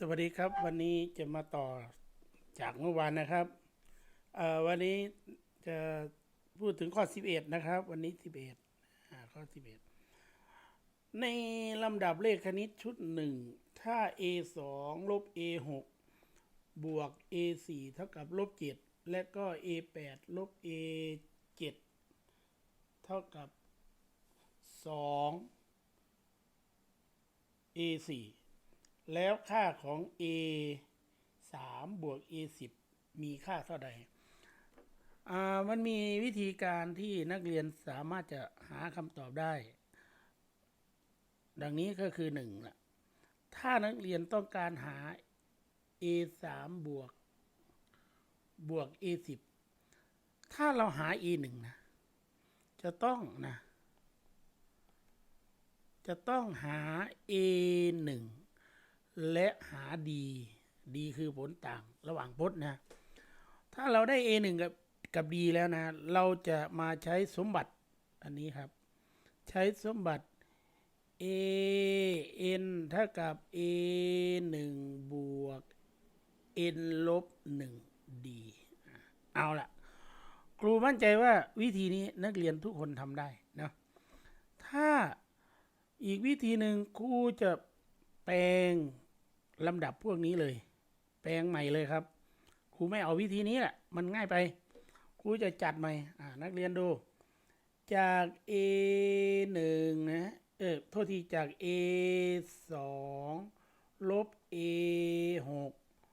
สวัสดีครับวันนี้จะมาต่อจากเมื่อวานนะครับวันนี้จะพูดถึงข้อ 11 นะครับ วันนี้ 11อ่าข้อ 11 ในลำดับเลขคณิตชุดหนึ่งถ้า a 2ลบ a 6บวก a 4เท่ากับลบ7และก็ a 8ลบ a 7เท่ากับ 2 a 4 แล้วค่าของ a 3บวก a 10มีค่าเท่าใดอ่ามันมีวิธีการที่นักเรียนสามารถจะหาคำตอบได้ ดังนี้ก็คือหนึ่งละถ้านักเรียนต้องการหา a 3บวกบวก a 10ถ้าเราหา a 1นะ จะต้องนะ จะต้องหา a 1 และหา d d คือผลต่างระหว่างพจน์นะ ถ้าเราได้ a 1กับกับ d แล้วนะ เราจะมาใช้สมบัติอันนี้ครับ ใช้สมบัติ a n เท่ากับ a 1บวก n ลบ1 d อะเอาละครูมั่นใจว่าวิธีนี้นักเรียนทุกคนทำได้นะถ้าอีกวิธีหนึ่งครูจะแปลง ลำดับพวกนี้เลย แปลงใหม่เลยครับ ครูไม่เอาวิธีนี้แหละ มันง่ายไป ครูจะจัดใหม่นักเรียนดู จาก a 1นะเออโทษทีจาก a 2ลบ a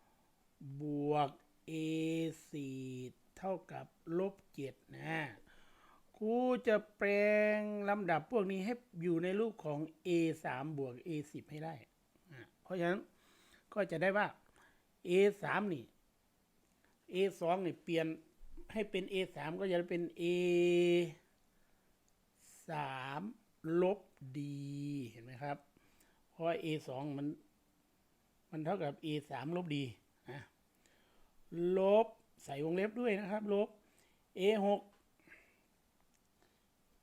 6บวก a 4เท่ากับลบ7นะครูจะแปลงลำดับพวกนี้ให้อยู่ในรูปของ a 3บวก a 10ให้ได้ เพราะฉะนั้น ก็จะได้ว่า a 3นี่ a 2นี่เปลี่ยนให้เป็น a 3ก็จะเป็น a 3ลบ d เห็นไหมครับ เพราะว่า a 2มัน มันเท่ากับ a 3ลบ d นะลบใส่วงเล็บด้วยนะครับ ลบ a 6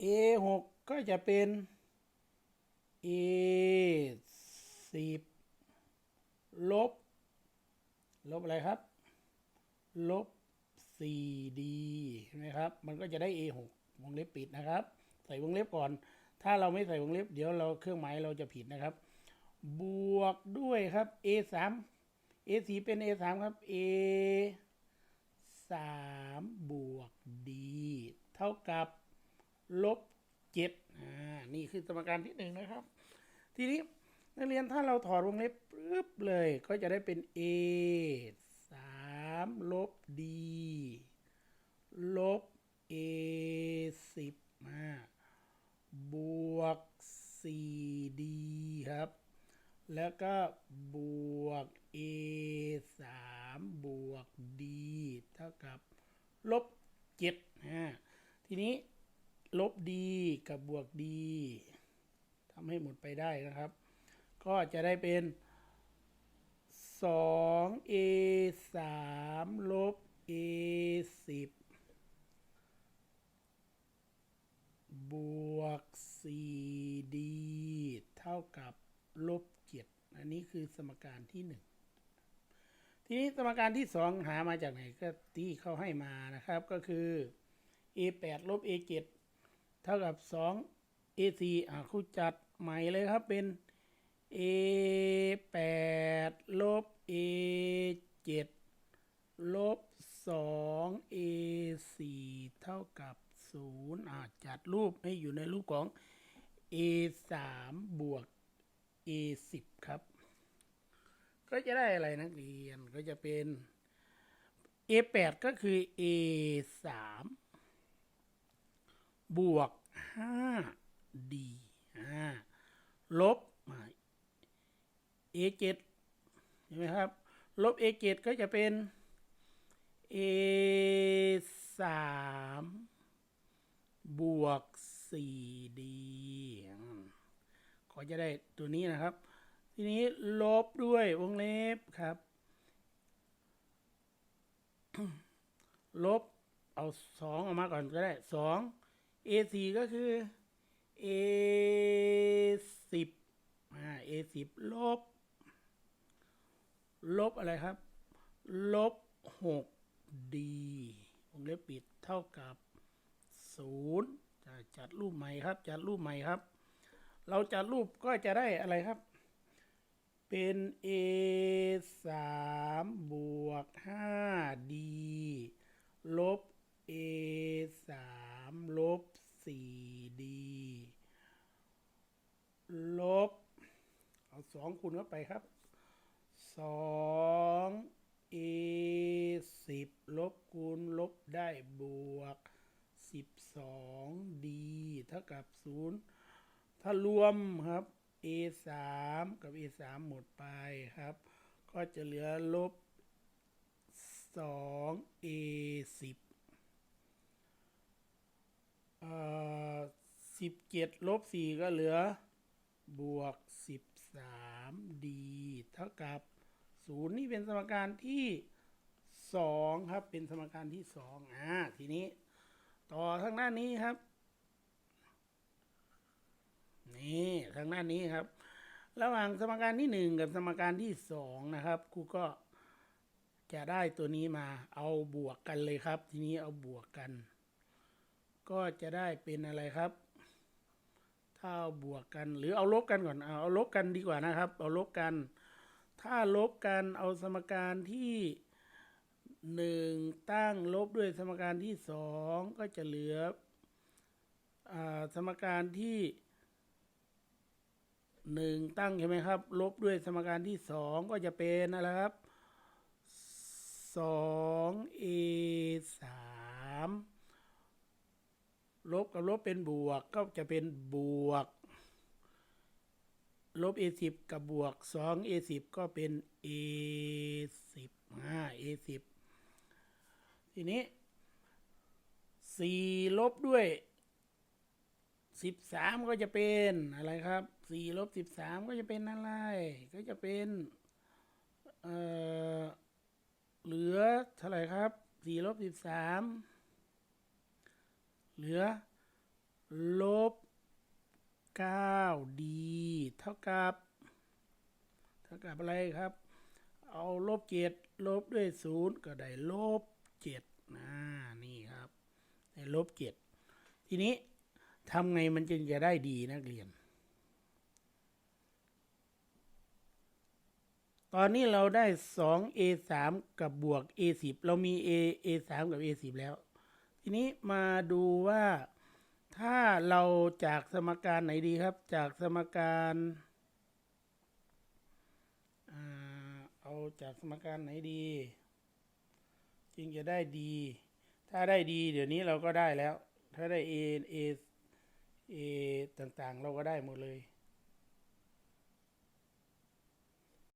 a 6ก็จะเป็น a 10 ลบ ลบอะไรครับ ลบ 4d เห็นไหมครับ มันก็จะได้ a 6วงเล็บปิดนะครับ ใส่วงเล็บก่อน ถ้าเราไม่ใส่วงเล็บ เดี๋ยวเราเครื่องหมายเราจะผิดนะครับ บวกด้วยครับ a 3 a 4เป็น a 3ครับ a 3บวก d เท่ากับลบเจ็ดอ่า นี่คือสมการที่หนึ่งนะครับ ทีนี้ นักเรียนถ้าเราถอดวงเล็บปึ๊บเลยก็จะได้เป็น a สามลบ d ลบ a สิบมาบวก 4d ครับ แล้วก็บวก a สามบวก d เท่ากับลบเจ็ดทีนี้ลบดีกับบวกดีทำให้หมดไปได้นะครับ ก็จะได้เป็น 2a 3ลบ a 10บวก 4d เท่ากับลบ 7 อันนี้คือสมการที่ 1 ทีนี้สมการที่ 2 หามาจากไหนก็ที่เขาให้มานะครับก็คือ a 8ลบ a 7เท่ากับ 2 a 4อะครูจัดใหม่เลยครับเป็น a 8ลบ a 7ลบ2 a 4เท่ากับ0อะจัดรูปให้อยู่ในรูปของ a 3บวก a 10ครับ ก็จะได้อะไรนักเรียนก็จะเป็น a 8ก็คือ a 3บวก 5d อ่าลบ a 7เห็นไหมครับ ลบ a 7ก็จะเป็น a 3บวก 4d อืมก็จะได้ตัวนี้นะครับ ทีนี้ลบด้วยวงเล็บครับ ลบเอาสองออกมาก่อนก็ได้สอง a สี่ก็คือ a สิบอ่า a สิบลบ ลบอะไรครับ ลบหกดีวงเล็บปิดเท่ากับศูนย์จะจัดรูปใหม่ครับ จัดรูปใหม่ครับ เราจัดรูปก็จะได้อะไรครับ เป็น a สามบวกห้าดีลบ a สามลบสี่ดีลบ เอาสองคูณเข้าไปครับ สอง a สิบลบคูณลบได้บวกสิบสองดีเท่ากับศูนย์ถ้ารวมครับ a สามกับ a สามหมดไปครับ ก็จะเหลือลบสอง a สิบเอ่อสิบเจ็ดลบสี่ก็เหลือบวกสิบสามดีเท่ากับ ศูนย์นี่เป็นสมการที่สองครับ เป็นสมการที่สองอ่าทีนี้ ต่อทางด้านนี้ครับ นี่ทางด้านนี้ครับ ระหว่างสมการที่หนึ่งกับสมการที่สองนะครับครูก็จะได้ตัวนี้มาเอาบวกกันเลยครับ ทีนี้เอาบวกกัน ก็จะได้เป็นอะไรครับ ถ้าเอาบวกกันหรือเอาลบกันก่อนเอาเอาลบกันดีกว่านะครับ เอาลบกัน ถ้าลบกันเอาสมการที่หนึ่งตั้งลบด้วยสมการที่สองก็จะเหลืออสมการที่หนึ่งตั้งใช่ไหมครับ ลบด้วยสมการที่สองก็จะเป็นอะไรครับสอง a สามลบกับลบเป็นบวกก็จะเป็นบวก ลบ a สิบกับบวกสอง a สิบก็เป็น a สิบอ่า a สิบทีนี้สี่ลบด้วยสิบสามก็จะเป็นอะไรครับสี่ลบสิบสามก็จะเป็นอะไร ก็จะเป็นเอ่อเหลือเท่าไหร่ครับสี่ลบสิบสามเหลือลบ เก้าดีเท่ากับ เท่ากับอะไรครับ เอาลบเจ็ดลบด้วยศูนย์ก็ได้ลบเจ็ดนะนี่ครับได้ลบเจ็ดทีนี้ทำไงมันจึงจะได้ดีนักเรียน ตอนนี้เราได้สอง a สามกับบวก a สิบเรามี a a สามกับ a สิบแล้ว ทีนี้มาดูว่า ถ้าเราจากสมการไหนดีครับ จากสมการเอาจากสมการไหนดี จึงจะได้ดี ถ้าได้ดี เดี๋ยวนี้เราก็ได้แล้ว ถ้าได้ a a a ต่างๆ เราก็ได้หมดเลย